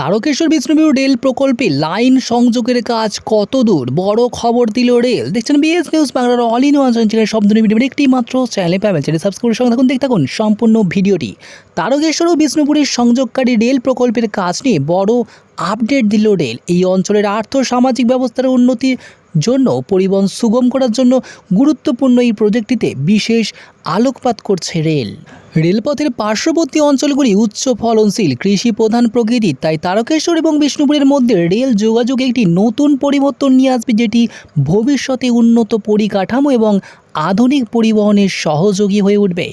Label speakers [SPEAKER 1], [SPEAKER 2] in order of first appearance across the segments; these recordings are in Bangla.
[SPEAKER 1] তারকেশ্বর বিষ্ণুপুর রেল প্রকল্পে লাইন সংযোগের কাজ কত দূর? বড় খবর দিল রেল। দেখছেন বিএস নিউজ বাংলার অল ইন ওয়ান সব শব্দ ভিডিও একটি মাত্র চ্যানেলে পাবেন। চ্যানেল সাবস্ক্রাইব করে সঙ্গে থাকুন। দেখতে থাকুন সম্পূর্ণ ভিডিওটি। তারকেশ্বর ও বিষ্ণুপুরের সংযোগকারী রেল প্রকল্পের কাজ নিয়ে বড় আপডেট দিল রেল। এই অঞ্চলের আর্থ সামাজিক ব্যবস্থার উন্নতির জন্য পরিবহন সুগম করার জন্য গুরুত্বপূর্ণ এই প্রজেক্টটিতে বিশেষ আলোকপাত করছে রেল। রেলপথের পার্শ্ববর্তী অঞ্চলগুলি উচ্চ ফলনশীল, কৃষি প্রধান প্রকৃতি, তাই তারকেশ্বর এবং বিষ্ণুপুরের মধ্যে রেল যোগাযোগে একটি নতুন পরিবর্তন নিয়ে আসবে, যেটি ভবিষ্যতে উন্নত পরিকাঠামো এবং আধুনিক পরিবহনের সহযোগী হয়ে উঠবে।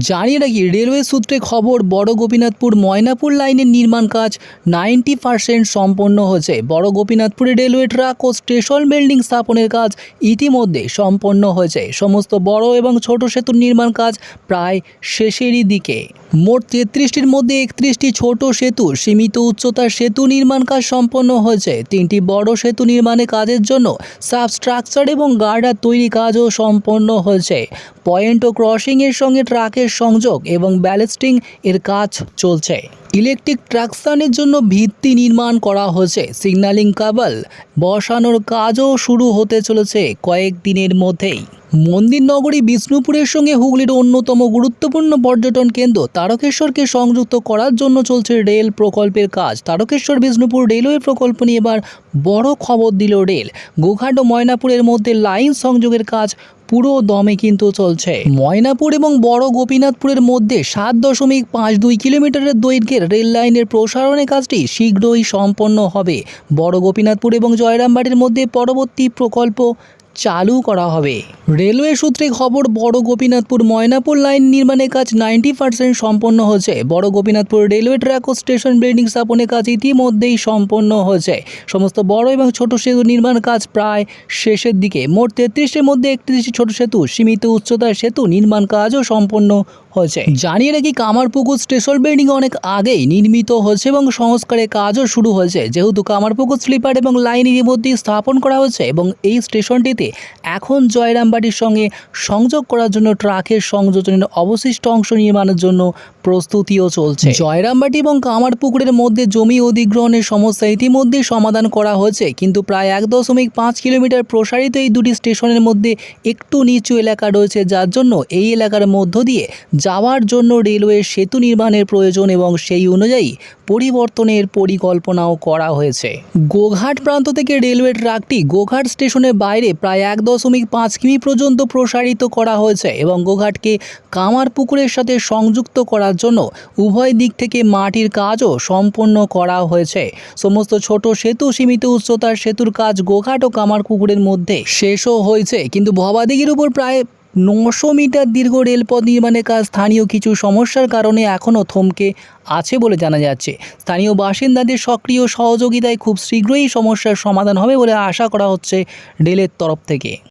[SPEAKER 1] জানিয়ে রাখি, রেলওয়ে সূত্রে খবর, বড় গোপীনাথপুর ময়নাপুর লাইনের নির্মাণ কাজ নাইনটি পারসেন্ট সম্পন্ন হয়েছে। বড় গোপীনাথপুরে রেলওয়ে ট্রাক ও স্টেশন বিল্ডিং স্থাপনের কাজ ইতিমধ্যে সম্পন্ন হয়েছে। সমস্ত বড় এবং ছোট সেতুর নির্মাণ কাজ প্রায় শেষেরই দিকে। মোট তেত্রিশটির মধ্যে একত্রিশটি ছোট সেতু, সীমিত উচ্চতার সেতু নির্মাণ কাজ সম্পন্ন হয়েছে। তিনটি বড় সেতু নির্মাণের কাজের জন্য সাবস্ট্রাকচার এবং গার্ডার তৈরি কাজও সম্পন্ন হয়েছে। পয়েন্ট ও ক্রসিংয়ের সঙ্গে ট্রাকের সংযোগ এবং ব্যালেস্টিং এর কাজ চলছে। ইলেকট্রিক ট্রাকশনের জন্য ভিত্তি নির্মাণ করা হয়েছে। সিগন্যালিং কাবল বসানোর কাজও শুরু হতে চলেছে কয়েক দিনের মধ্যেই। মন্দির নগরী বিষ্ণুপুরের সঙ্গে হুগলির অন্যতম গুরুত্বপূর্ণ পর্যটন কেন্দ্র তারকেশ্বরকে সংযুক্ত করার জন্য চলছে রেল প্রকল্পের কাজ। তারকেশ্বর, বিষ্ণুপুর রেলওয়ে প্রকল্প নিয়ে এবার বড় খবর দিল রেল। গোঘাট ও ময়নাপুরের মধ্যে লাইন সংযোগের কাজ পুরো দমে কিন্তু চলছে। ময়নাপুর এবং বড় গোপীনাথপুরের মধ্যে সাত দশমিক পাঁচ দুই কিলোমিটারের দৈর্ঘ্যের রেল লাইনের প্রসারণের কাজটি শীঘ্রই সম্পন্ন হবে। বড় গোপীনাথপুর এবং জয়রামবাড়ির মধ্যে পরবর্তী প্রকল্প চালু করা হবে। রেলওয়ে সূত্রে খবর, বড় গোপীনাথপুর ময়নাপুর লাইন নির্মাণের কাজ নাইনটি পার্সেন্ট সম্পন্ন হয়েছে। বড় গোপীনাথপুর রেলওয়ে ট্র্যাক ও স্টেশন বিল্ডিং স্থাপনের কাজ ইতিমধ্যেই সম্পন্ন হয়েছে। সমস্ত বড় এবং ছোট সেতু নির্মাণ কাজ প্রায় শেষের দিকে। মোট তেত্রিশের মধ্যে একত্রিশটি ছোট সেতু, সীমিত উচ্চতার সেতু নির্মাণ কাজও সম্পন্ন হয়েছে। জানিয়ে রাখি, কামারপুকুর স্টেশন বিল্ডিং অনেক আগেই নির্মিত হয়েছে এবং সংস্কারের কাজও শুরু হয়েছে। যেহেতু কামারপুকুর স্লিপার এবং লাইন ইতিমধ্যে স্থাপন করা হয়েছে এবং এই স্টেশনটিতে এখন জয়রামবাটির সঙ্গে সংযোগ করার জন্য ট্রাকের সংযোজনের অবশিষ্ট অংশ নির্মাণের জন্য প্রস্তুতিও চলছে। জয়রামবাটি এবং কামারপুকুরের মধ্যে জমি অধিগ্রহণের সমস্যা ইতিমধ্যে সমাধান করা হয়েছে। কিন্তু প্রায় এক দশমিক পাঁচ কিলোমিটার প্রসারিত এই দুটি স্টেশনের মধ্যে একটু নিচু এলাকা রয়েছে যার জন্য এই এলাকার মধ্য দিয়ে যাওয়ার জন্য রেলওয়ে সেতু নির্মাণের প্রয়োজন এবং সেই অনুযায়ী পরিবর্তনের পরিকল্পনাও করা হয়েছে। গোঘাট প্রান্ত থেকে রেলওয়ে ট্রাকটি গোঘাট স্টেশনের বাইরে প্রায় এক দশমিক পাঁচ কিমি পর্যন্ত প্রসারিত করা হয়েছে এবং গোঘাটকে কামারপুকুরের সাথে সংযুক্ত করার জন্য উভয় দিক থেকে মাটির কাজও সম্পন্ন করা হয়েছে। সমস্ত ছোট সেতু, সীমিত উচ্চতার সেতুর কাজ গোঘাট ও কামারপুকুরের মধ্যে শেষও হয়েছে। কিন্তু ভবাদিঘির উপর প্রায় নশো মিটার দীর্ঘ রেলপথ নির্মাণের কাজ স্থানীয় কিছু সমস্যার কারণে এখনও থমকে আছে বলে জানা যাচ্ছে। স্থানীয় বাসিন্দাদের সক্রিয় সহযোগিতায় খুব শীঘ্রই সমস্যার সমাধান হবে বলে আশা করা হচ্ছে রেলের তরফ থেকে।